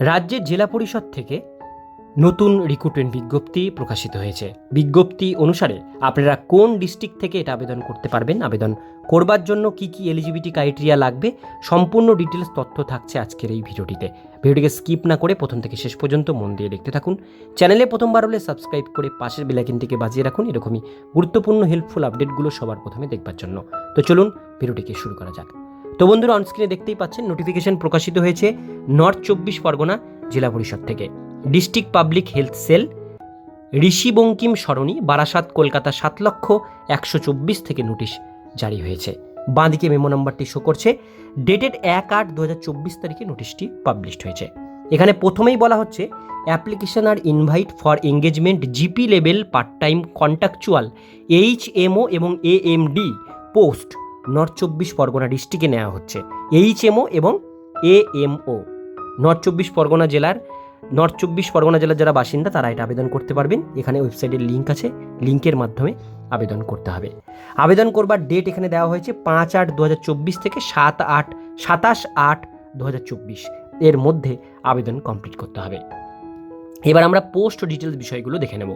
রাজ্যের জেলা পরিষদ থেকে নতুন রিক্রুটমেন্ট বিজ্ঞপ্তি প্রকাশিত হয়েছে। বিজ্ঞপ্তি অনুসারে আপনারা কোন ডিস্ট্রিক্ট থেকে এটা আবেদন করতে পারবেন, আবেদন করবার জন্য কি কি এলিজিবিলিটি ক্রাইটেরিয়া লাগবে, সম্পূর্ণ ডিটেলস তথ্য থাকছে আজকের এই ভিডিওটিতে। ভিডিওটিকে স্কিপ না করে প্রথম থেকে শেষ পর্যন্ত মন দিয়ে দেখতে থাকুন। চ্যানেলে প্রথমবার হলে সাবস্ক্রাইব করে পাশের বেলাইকিনটিকে বাজিয়ে রাখুন। এরকমই গুরুত্বপূর্ণ হেল্পফুল আপডেটগুলো সবার প্রথমে দেখবার জন্য। তো চলুন, ভিডিওটিকে শুরু করা যাক। তো বন্ধুরা অনস্ক্রিনে দেখতেই পাচ্ছেন নোটিফিকেশন প্রকাশিত হয়েছে নর্থ চব্বিশ পরগনা জেলা পরিষদ থেকে। District public health cell Rishi Bankim Sarani, Barasat, Kolkata, সাত লক্ষ একশো চব্বিশ থেকে নোটিশ জারি হয়েছে। বাঁদিকে মেমো নাম্বারটি শো করছে। ডেটেড এক আট দু হাজার চব্বিশ তারিখে নোটিশটি পাবলিশড হয়েছে। এখানে প্রথমেই বলা হচ্ছে application are invite for engagement GP level part time contractual H MO এবং A M D post north চব্বিশ পরগনা ডিস্ট্রিক্টে নেওয়া হচ্ছে। এইচ এমও এবং এ এম ও নর্থ চব্বিশ পরগনা জেলার, নর্থ চব্বিশ পরগনা জেলার যারা বাসিন্দা, তারা এটা আবেদন করতে পারবেন। এখানে ওয়েবসাইটের লিঙ্ক আছে। লিঙ্কের মাধ্যমে আবেদন করতে হবে। আবেদন করবার ডেট এখানে দেওয়া হয়েছে পাঁচ আট দু থেকে সাত আট, সাতাশ আট দু এর মধ্যে আবেদন কমপ্লিট করতে হবে। এবার আমরা পোস্ট ডিটেলস বিষয়গুলো দেখে নেব।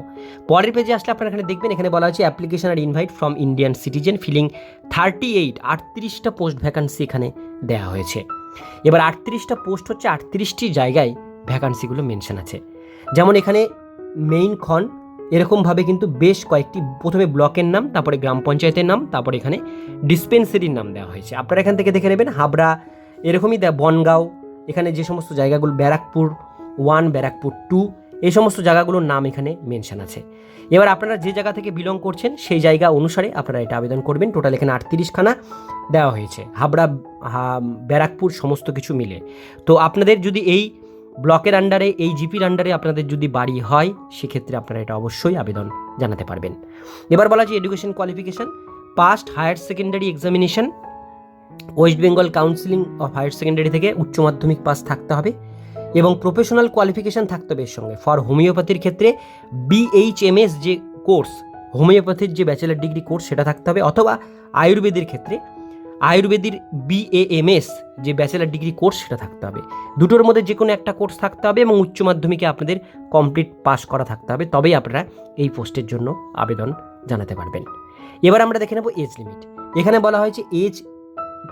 পরের পেজে আসলে আপনারা এখানে দেখবেন, এখানে বলা হচ্ছে application are invite from Indian citizen filling thirty eight আটত্রিশটা post vacancy এখানে দেওয়া হয়েছে। এবার আটত্রিশটা পোস্ট হচ্ছে আটত্রিশটি জায়গায় ভ্যাকান্সিগুলো মেনশন আছে। যেমন এখানে মেইন খন, এরকমভাবে কিন্তু বেশ কয়েকটি, প্রথমে ব্লকের নাম, তারপরে গ্রাম পঞ্চায়েতের নাম, তারপরে এখানে ডিসপেন্সারির নাম দেওয়া হয়েছে। আপনারা এখান থেকে দেখে নেবেন, হাবড়া, এরকমই দেয়, বনগাঁও, এখানে যে সমস্ত জায়গাগুলো, ব্যারাকপুর ওয়ান ব্যারাকপুর টু এই সমস্ত জায়গাগুলোর নাম এখানে মেনশন আছে। এবার আপনারা যে জায়গা থেকে বিলং করছেন, সেই জায়গা অনুসারে আপনারা এটা আবেদন করবেন। টোটাল এখানে আটত্রিশখানা দেওয়া হয়েছে। হাবড়া ব্যারাকপুর সমস্ত কিছু মিলে। তো আপনাদের যদি এই ব্লকের আন্ডারে এই জিপির আন্ডারে আপনাদের যদি বাড়ি হয়, সেক্ষেত্রে আপনারা এটা অবশ্যই আবেদন জানাতে পারবেন। এবার বলা হচ্ছে education qualification passed higher secondary examination West Bengal counselling of higher secondary থেকে উচ্চ মাধ্যমিক পাস থাকতে হবে। এবং প্রফেশনাল কোয়ালিফিকেশান থাকতে হবে এর সঙ্গে। ফর হোমিওপ্যাথির ক্ষেত্রে বিএইচএমএস যে কোর্স হোমিওপ্যাথির যে ব্যাচেলার ডিগ্রি কোর্স সেটা থাকতে হবে, অথবা আয়ুর্বেদের ক্ষেত্রে আয়ুর্বেদির বিএএমএস যে ব্যাচেলার ডিগ্রি কোর্স সেটা থাকতে হবে। দুটোর মধ্যে যে কোনো একটা কোর্স থাকতে হবে এবং উচ্চ মাধ্যমিকে আপনাদের কমপ্লিট পাস করা থাকতে হবে, তবেই আপনারা এই পোস্টের জন্য আবেদন জানাতে পারবেন। এবার আমরা দেখে নেব এজ লিমিট এখানে বলা হয়েছে এজ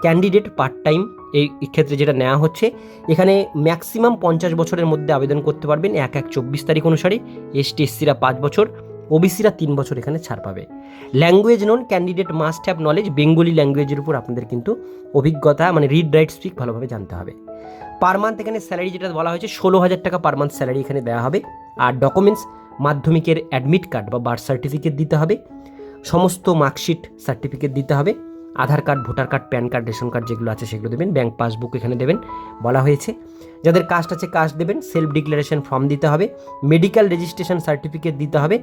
ক্যান্ডিডেট পার্ট টাইম এই ক্ষেত্রে যেটা নেওয়া হচ্ছে, এখানে ম্যাক্সিমাম পঞ্চাশ বছরের মধ্যে আবেদন করতে পারবেন এক এক চব্বিশ তারিখ অনুসারে। এসটি এসসিরা পাঁচ বছর ওবিসিরা তিন বছর এখানে ছাড় পাবে। Language non candidate must have knowledge Bengali ল্যাঙ্গুয়েজের উপর আপনাদের কিন্তু অভিজ্ঞতা মানে রিড রাইট স্পিক ভালোভাবে জানতে হবে। পার মান্থ এখানে স্যালারি যেটা বলা হয়েছে, ষোলো হাজার টাকা পার মান্থ স্যালারি এখানে দেওয়া হবে। আর ডকুমেন্টস মাধ্যমিকের অ্যাডমিট কার্ড বা বার্থ সার্টিফিকেট দিতে হবে। সমস্ত মার্কশিট সার্টিফিকেট দিতে হবে। Aadhaar card, voter card, PAN card, ration card যেগুলো আছে সেগুলো দেবেন। ব্যাংক পাসবুক এখানে দেবেন। বলা হয়েছে, যাদের কাস্ট আছে কাস্ট দেবেন। সেলফ ডিক্লারেশন ফর্ম দিতে হবে। মেডিকেল রেজিস্ট্রেশন সার্টিফিকেট দিতে হবে।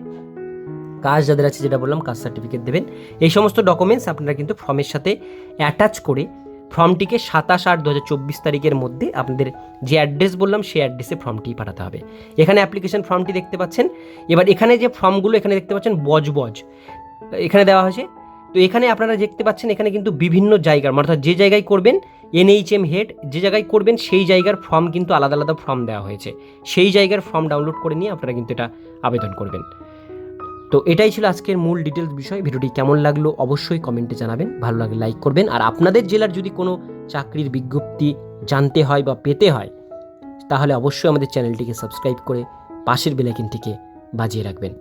কাস্ট যাদের আছে যেটা বললাম, কাস্ট সার্টিফিকেট দেবেন। এই সমস্ত ডকুমেন্টস আপনারা কিন্তু ফর্মের সাথে অ্যাটাচ করে ফর্মটিকে সাতাশ আট দু হাজার চব্বিশ তারিখের মধ্যে আপনাদের যে অ্যাড্রেস বললাম, সেই অ্যাড্রেসে ফর্মটি পাঠাতে হবে। এখানে অ্যাপ্লিকেশন ফর্মটি দেখতে পাচ্ছেন। এবার এখানে যে ফর্মগুলো এখানে দেখতে পাচ্ছেন বজ বজ এখানে দেওয়া হয়েছে তো এখানে আপনারা দেখতে পাচ্ছেন এখানে কিন্তু বিভিন্ন জায়গার অর্থাৎ যে জায়গায় করবেন এনএইচএম হেড যে জায়গায় করবেন, সেই জায়গার ফর্ম কিন্তু আলাদা আলাদা ফর্ম দেওয়া হয়েছে। সেই জায়গার ফর্ম ডাউনলোড করে নিয়ে আপনারা কিন্তু এটা আবেদন করবেন। তো এটাই ছিল আজকের মূল ডিটেলস বিষয়। ভিডিওটি কেমন লাগল অবশ্যই কমেন্টে জানাবেন। ভালো লাগলে লাইক করবেন। আর আপনাদের জেলার যদি কোনো চাকরির বিজ্ঞপ্তি জানতে হয় বা পেতে হয়, তাহলে অবশ্যই আমাদের চ্যানেলটিকে সাবস্ক্রাইব করে পাশের বেলাইকিনটিকে বাজিয়ে রাখবেন।